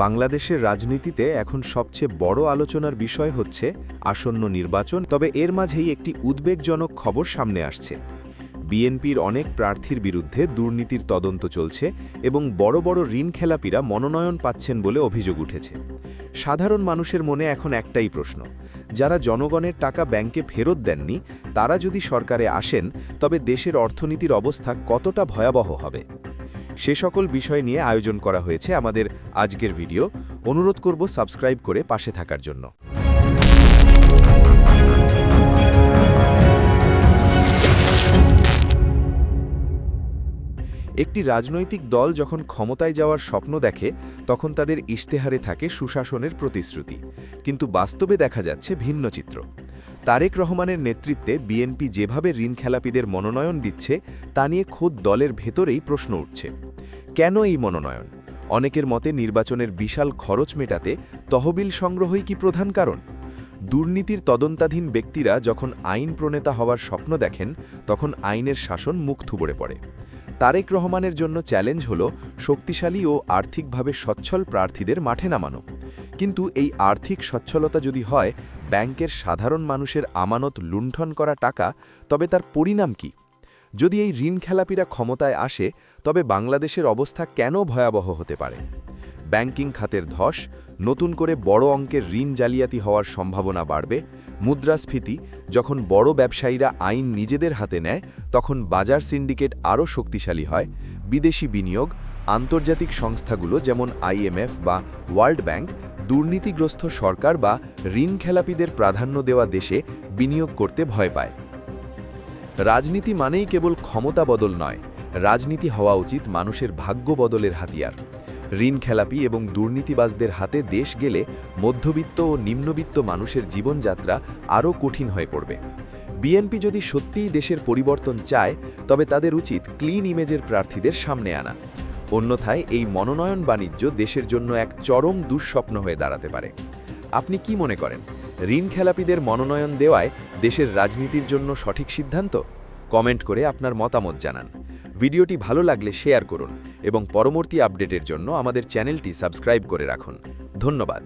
বাংলাদেশের রাজনীতিতে এখন সবচেয়ে বড় আলোচনার বিষয় হচ্ছে আসন্ন নির্বাচন, তবে এর মাঝেই একটি উদ্বেগজনক খবর সামনে আসছে। বিএনপির অনেক প্রার্থীর বিরুদ্ধে দুর্নীতির তদন্ত চলছে এবং বড় বড় ঋণ খেলাপিরা মনোনয়ন পাচ্ছেন বলে অভিযোগ উঠেছে। সাধারণ মানুষের মনে এখন একটাই প্রশ্ন, যারা জনগণের টাকা ব্যাংকে ফেরত দেননি, তারা যদি সরকারে আসেন, তবে দেশের অর্থনীতির অবস্থা কতটা ভয়াবহ হবে? সে সকল বিষয় নিয়ে আয়োজন করা হয়েছে আমাদের আজকের ভিডিও। অনুরোধ করব সাবস্ক্রাইব করে পাশে থাকার জন্য। একটি রাজনৈতিক দল যখন ক্ষমতায় যাওয়ার স্বপ্ন দেখে, তখন তাদের ইশতেহারে থাকে সুশাসনের প্রতিশ্রুতি। কিন্তু বাস্তবে দেখা যাচ্ছে ভিন্ন চিত্র। তারেক রহমানের নেতৃত্বে বিএনপি যেভাবে ঋণ খেলাপিদের মনোনয়ন দিচ্ছে, তা নিয়ে খোদ দলের ভেতরেই প্রশ্ন উঠছে। কেন এই মনোনয়ন? অনেকের মতে নির্বাচনের বিশাল খরচ মেটাতে তহবিল সংগ্রহই কি প্রধান কারণ? দুর্নীতির তদন্তাধীন ব্যক্তিরা যখন আইন প্রণেতা হওয়ার স্বপ্ন দেখেন, তখন আইনের শাসন মুখ থুবড়ে পড়ে। তারেক রহমানের জন্য চ্যালেঞ্জ হল শক্তিশালী ও আর্থিকভাবে সচ্ছল প্রার্থীদের মাঠে নামানো। কিন্তু এই আর্থিক সচ্ছলতা যদি হয়, ব্যাংকের সাধারণ মানুষের আমানত লুণ্ঠন করা টাকা, তবে তার পরিণাম কি? যদি এই ঋণ খেলাপিরা ক্ষমতায় আসে, তবে বাংলাদেশের অবস্থা কেন ভয়াবহ হতে পারে? ব্যাংকিং খাতের ধস, নতুন করে বড় অঙ্কের ঋণ জালিয়াতি হওয়ার সম্ভাবনা বাড়বে, মুদ্রাস্ফীতি, যখন বড় ব্যবসায়ীরা আইন নিজেদের হাতে নেয়, তখন বাজার সিন্ডিকেট আরও শক্তিশালী হয়, বিদেশি বিনিয়োগ, আন্তর্জাতিক সংস্থাগুলো যেমন আইএমএফ বা ওয়ার্ল্ড ব্যাংক, দুর্নীতিগ্রস্ত সরকার বা ঋণ খেলাপিদের প্রাধান্য দেওয়া দেশে বিনিয়োগ করতে ভয় পায়। রাজনীতি মানেই কেবল ক্ষমতা বদল নয়, রাজনীতি হওয়া উচিত মানুষের ভাগ্য বদলের হাতিয়ার। ঋণ খেলাপি এবং দুর্নীতিবাজদের হাতে দেশ গেলে মধ্যবিত্ত ও নিম্নবিত্ত মানুষের জীবনযাত্রা আরও কঠিন হয়ে পড়বে। বিএনপি যদি সত্যিই দেশের পরিবর্তন চায়, তবে তাদের উচিত ক্লিন ইমেজের প্রার্থীদের সামনে আনা। অন্যথায় এই মনোনয়ন বাণিজ্য দেশের জন্য এক চরম দুঃস্বপ্ন হয়ে দাঁড়াতে পারে। আপনি কি মনে করেন, ঋণ খেলাপিদের মনোনয়ন দেওয়ায় দেশের রাজনীতির জন্য সঠিক সিদ্ধান্ত? কমেন্ট করে আপনার মতামত জানান। ভিডিওটি ভালো লাগলে শেয়ার করুন এবং পরবর্তী আপডেটের জন্য আমাদের চ্যানেলটি সাবস্ক্রাইব করে রাখুন। ধন্যবাদ।